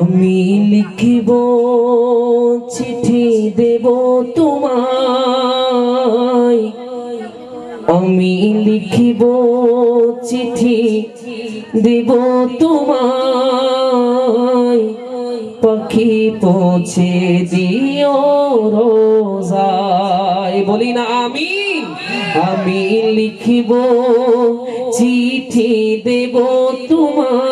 আমি লিখিব, চিঠি দেব তোমায়। আমি লিখিব, চিঠি দেব তোমায়। পাখি পৌঁছে দিও রোজায়। বলি না আমি আমি লিখিব, চিঠি দেব তোমায়।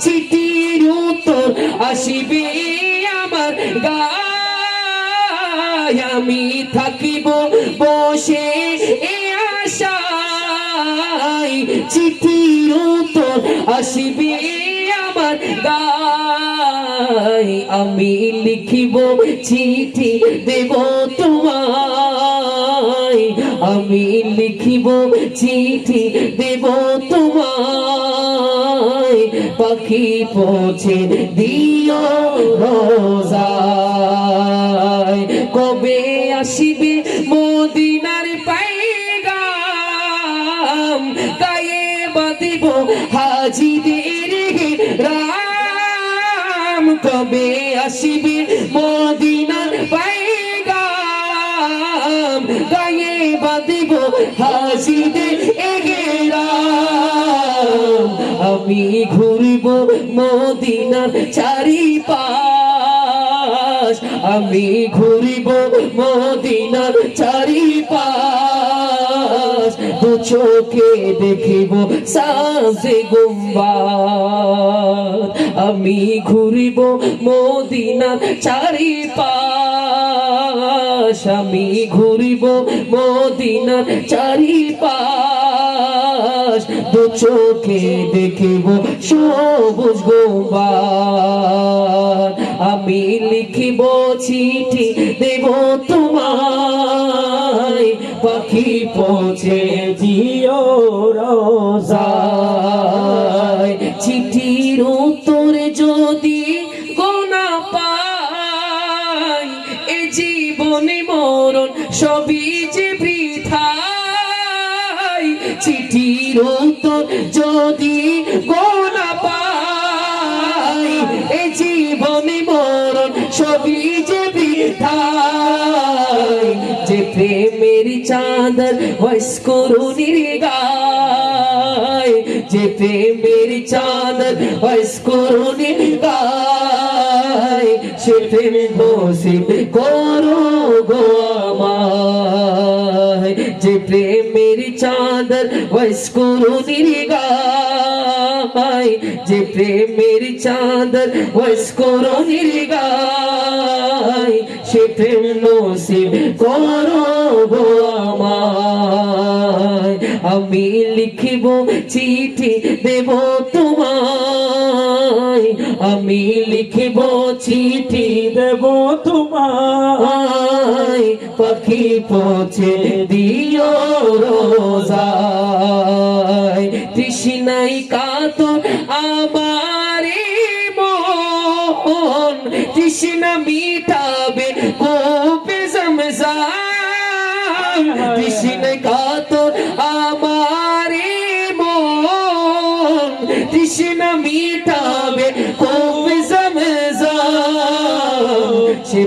চিঠির উত্তর আসিবে আমার গায়। আমি থাকিব বসে এ আশায়। চিঠির উত্তর আসিবে আমার গায়। আমি লিখিব চিঠি দেব তোমায়। আমি লিখিব চিঠি দেব তোমায়। পাখি পৌঁছে দিও রোজায়। কবে আসিবে মদিনার পাইগাম? গায়ে বাঁধিব হাজিদের রাম কবে আসিবে মদিনার পাইগাম? গায়ে বাঁধিব হাজিদের আমি ঘুরব মদিনার চারিপাশ। আমি ঘুরিব মদিনার চারিপাশ। দু চোখে দেখিব সাজে গুম্বাদ আমি ঘুরিব মদিনার চারিপাশ। আমি ঘুরিব মদিনার চারিপাশ। দু চোখে দেখিব সবুজ গোবার আমি লিখিব চিঠি দেব তোমায়। পাখি পৌঁছে জিও রোজায় চিঠির যদি গোনা পাই, এ জীবনে মরণ সবই যে যে প্রেমের চাঁদর বয়স করুনির গায় যে প্রেমের চাঁদর বয়স করুনির গায় সে প্রেম নসিব করো গো আমায় যে প্রেমের চাঁদর, বয়স করুনির গায়। যে প্রেমের চাঁদর, বয়স করুনির গায়, সে প্রেম নসিব করো গো আমায়। আমি লিখিব চিঠি দেব তোমায়। আমি লিখিব চিঠি দেব তোমায়। পাখি পৌঁছে দিও রোজায়। তৃষ্ণাই কাতর আমারে মন। তৃষ্ণা মিটাবে কোপে জমজাম। তৃষ্ণাই কাতর আমারে মন। তৃষ্ণা মিটাবে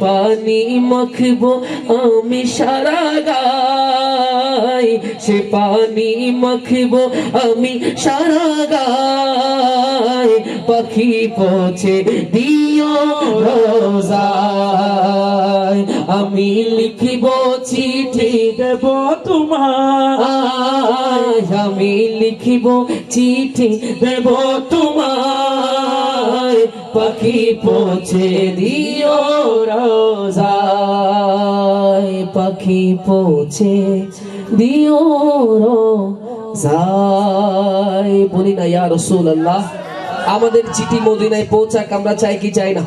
পানি মাখবো আমি সারা গাই সে পানি মাখবো আমি সারা গাই পাখি পৌঁছে দিও রোজায়। আমি লিখিব চিঠি দেব তোমায়। আমি লিখিব চিঠি দেব তোমায়। পাখি পৌঁছে দিও রোজায়। পাখি পৌঁছে দিও রোজায়। বলি না, ইয়া রাসূলুল্লাহ, আমাদের চিঠি মদিনায় পৌঁছাক আমরা চাই কি চাই না?